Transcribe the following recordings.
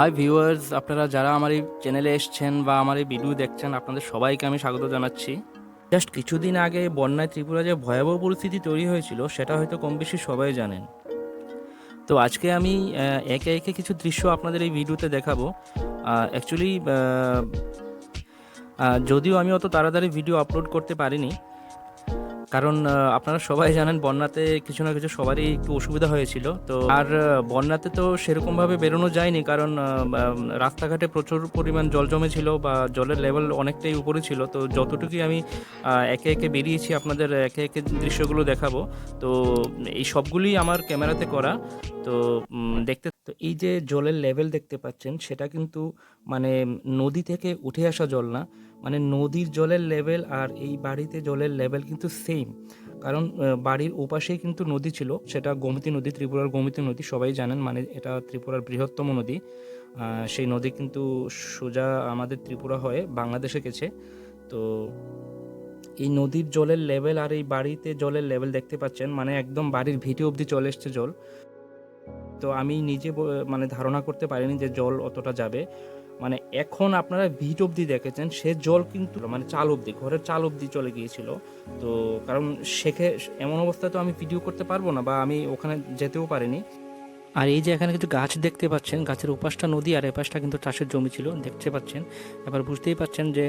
Hi viewers আপনারা যারা আমার এই চ্যানেলে এসছেন বা আমার এই ভিডিও দেখছেন, আপনাদের সবাইকে আমি স্বাগত জানাচ্ছি। জাস্ট কিছুদিন আগে বন্যায় ত্রিপুরা যে ভয়াবহ পরিস্থিতি তৈরি হয়েছিল, সেটা হয়তো কম বেশি সবাই জানেন। তো আজকে আমি একে একে কিছু দৃশ্য আপনাদের এই ভিডিওতে দেখাবো। অ্যাকচুয়ালি যদিও আমি অত তাড়াতাড়ি ভিডিও আপলোড করতে পারিনি কারণ আপনারা সবাই জানেন বন্যাতে কিছু না কিছু সবারই একটু অসুবিধা হয়েছিল। তো আর বন্যাতে তো সেরকমভাবে বেরোনো যায়নি কারণ রাস্তাঘাটে প্রচুর পরিমাণ জল জমেছিল বা জলের লেভেল অনেকটাই উপরে ছিল। তো যতটুকুই আমি একে একে বেরিয়েছি, আপনাদের একে একে দৃশ্যগুলো দেখাবো। তো এই সবগুলি আমার ক্যামেরাতে করা। তো দেখতে, তো এই যে জলের লেভেল দেখতে পাচ্ছেন, সেটা কিন্তু মানে নদী থেকে উঠে আসা জল না মানে নদীর জলের লেভেল আর এই বাড়িতে জলের লেভেল কিন্তু সেম কারণ বাড়ির ওপাশেই কিন্তু নদী ছিল, সেটা গোমতী নদী, ত্রিপুরার গোমতী নদী, সবাই জানেন মানে এটা ত্রিপুরার বৃহত্তম নদী। সেই নদী কিন্তু সোজা আমাদের ত্রিপুরা হয়ে বাংলাদেশে গেছে। তো এই নদীর জলের লেভেল আর এই বাড়িতে জলের লেভেল দেখতে পাচ্ছেন মানে একদম বাড়ির ভিটে অবধি চলে এসছে জল। তো আমি নিজে মানে ধারণা করতে পারিনি যে জল অতটা যাবে। মানে এখন আপনারা ভিট অবধি দেখেছেন, সে জল কিন্তু মানে চাল অবধি, ঘরের চাল অবধি চলে গিয়েছিল। তো কারণ শেখে এমন অবস্থায় তো আমি ভিডিও করতে পারব না বা আমি ওখানে যেতেও পারিনি। আর এই যে এখানে কিছু গাছ দেখতে পাচ্ছেন, গাছের উপাসটা নদী আর এপাশটা কিন্তু চাষের জমি ছিল, দেখতে পাচ্ছেন। এবার বুঝতেই পাচ্ছেন যে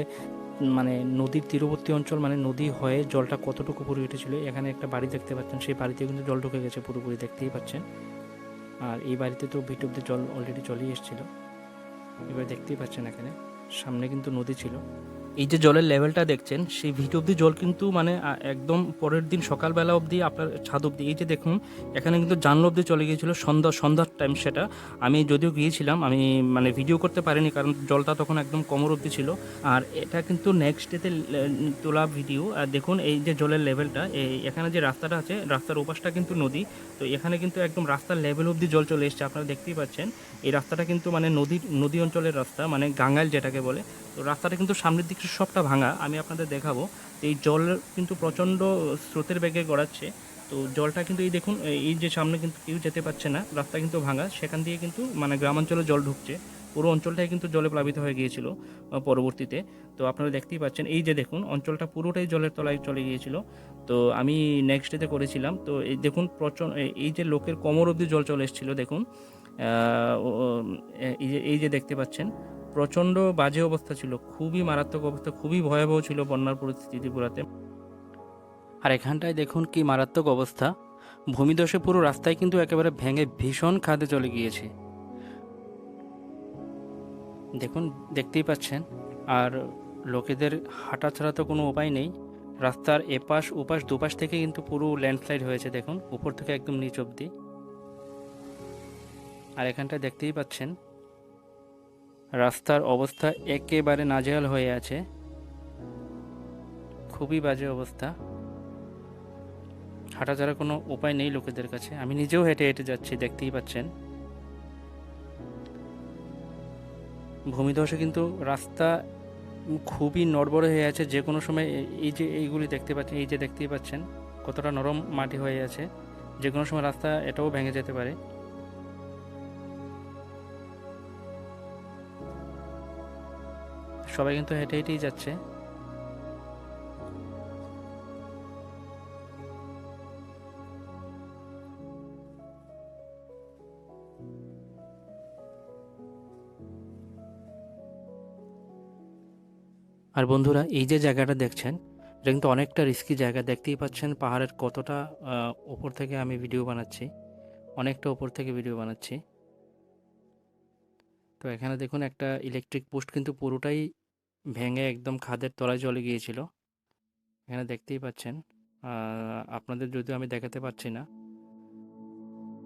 মানে নদীর তীরবর্তী অঞ্চল মানে নদী হয়ে জলটা কতটুকু উপরে উঠেছিল, এখানে একটা বাড়ি দেখতে পাচ্ছেন, সেই বাড়িতে কিন্তু জল ঢুকে গেছে পুরোপুরি, দেখতেই পাচ্ছেন। আর এই বাড়িতে তো ভিট অব্দি জল অলরেডি চলেই এসেছিল। এবার দেখতেই পাচ্ছেন এখানে। সামনে কিন্তু নদী ছিল। এই যে জলের লেভেলটা দেখছেন, সেই ভিট অব্দি জল কিন্তু মানে একদম পরের দিন সকালবেলা অবধি আপনার ছাদ অবধি। এই যে দেখুন, এখানে কিন্তু জানলা অবধি চলে গিয়েছিল সন্ধ্যা, সন্ধ্যার টাইম সেটা। আমি যদিও গিয়েছিলাম, আমি মানে ভিডিও করতে পারিনি, কারণ জলটা তখন একদম কোমর অবধি ছিল। আর এটা কিন্তু নেক্সট ডেতে তোলা ভিডিও আর দেখুন, এই যে জলের লেভেলটা এই এখানে যে রাস্তাটা আছে, রাস্তার ওপাশটা কিন্তু নদী। তো এখানে কিন্তু একদম রাস্তার লেভেল অবধি জল চলে এসছে, আপনারা দেখতেই পাচ্ছেন। এই রাস্তাটা কিন্তু মানে নদীর নদী অঞ্চলের রাস্তা মানে গাঙ্গাইল যেটাকে বলে। তো রাস্তাটা কিন্তু সামনের দিকে সবটা ভাঙা। আমি আপনাদের দেখাবো। এই জল কিন্তু প্রচণ্ড স্রোতের বেগে গড়াচ্ছে। তো জলটা কিন্তু এই দেখুন, এই যে সামনে কিন্তু কেউ যেতে পারছে না, রাস্তা কিন্তু ভাঙা। সেখান দিয়ে কিন্তু মানে গ্রামাঞ্চলে জল ঢুকছে। পুরো অঞ্চলটাই কিন্তু জলে প্লাবিত হয়ে গিয়েছিল পরবর্তীতে। তো আপনারা দেখতেই পাচ্ছেন, এই যে দেখুন, অঞ্চলটা পুরোটাই জলের তলায় চলে গিয়েছিল। তো আমি নেক্সট ডেতে করেছিলাম। তো এই দেখুন, প্রচণ্ড এই যে লোকের কোমর অবধি জল চলে এসেছিল, দেখুন। এই যে এই যে দেখতে পাচ্ছেন প্রচণ্ড বাজে অবস্থা ছিল, খুবই মারাত্মক অবস্থা, খুবই ভয়াবহ ছিল বন্যার পরিস্থিতি ত্রিপুরাতে। আর এখানটায় দেখুন কি মারাত্মক অবস্থা। ভূমিধসে পুরো রাস্তায় কিন্তু একেবারে ভেঙে ভীষণ খাদে চলে গিয়েছে। দেখুন, দেখতেই পাচ্ছেন। আর লোকেদের হাঁটা ছাড়া তো কোনো উপায় নেই। রাস্তার এপাশ, ওপাশ, দুপাশ থেকে কিন্তু পুরো ল্যান্ডস্লাইড হয়েছে, দেখুন, উপর থেকে একদম নিচ অব্দি আর এখানটায় দেখতেই পাচ্ছেন রাস্তার অবস্থা একেবারে নাজেহাল হয়ে আছে। খুবই বাজে অবস্থা। হাঁটা ছাড়া কোনো উপায় নেই লোকেদের কাছে। আমি নিজেও হেঁটে হেঁটে যাচ্ছি, দেখতেই পাচ্ছেন। ভূমিধসে কিন্তু রাস্তা খুবই নড়বড় হয়ে আছে। যে কোনো সময় এই যে এইগুলি দেখতে পাচ্ছেন, এই যে দেখতেই পাচ্ছেন, কতটা নরম মাটি হয়ে আছে। যে কোনো সময় রাস্তা এটাও ভেঙে যেতে পারে। সবাই কিন্তু হেঁটে হেঁটেই যাচ্ছে। আর বন্ধুরা, এই যে জায়গাটা দেখছেন, এটা কিন্তু অনেকটা রিস্কি জায়গা। দেখতেই পাচ্ছেন পাহাড়ের কতটা ওপর থেকে আমি ভিডিও বানাচ্ছি। অনেকটা ওপর থেকে ভিডিও বানাচ্ছি। তো এখানে দেখুন একটা ইলেকট্রিক পোস্ট কিন্তু পুরোটাই ভেঙে একদম খাদের তলায় চলে গিয়েছিল। এখানে দেখতেই পাচ্ছেন আপনাদের যদিও আমি দেখাতে পারছি না।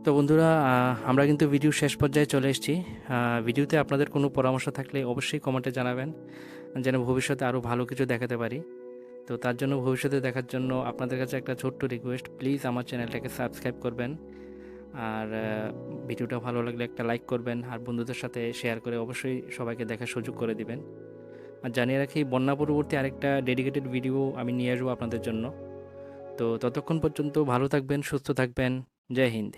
তো বন্ধুরা আমরা কিন্তু ভিডিও শেষ পর্যায়ে চলে এসেছি। ভিডিওতে আপনাদের কোনো পরামর্শ থাকলে অবশ্যই কমেন্টে জানাবেন, যেন ভবিষ্যতে আরও ভালো কিছু দেখাতে পারি। তো তার জন্য ভবিষ্যতে দেখার জন্য আপনাদের কাছে একটা ছোট্ট রিকোয়েস্ট প্লিজ আমার চ্যানেলটাকে সাবস্ক্রাইব করবেন। আর ভিডিওটা ভালো লাগলে একটা লাইক করবেন, আর বন্ধুদের সাথে শেয়ার করে অবশ্যই সবাইকে দেখার সুযোগ করে দিবেন। আর জানিয়ে রাখি, বন্যা পরবর্তী আরেকটা ডেডিকেটেড ভিডিও আমি নিয়ে আসব আপনাদের জন্য। তো ততক্ষণ পর্যন্ত ভালো থাকবেন, সুস্থ থাকবেন। জয় হিন্দ।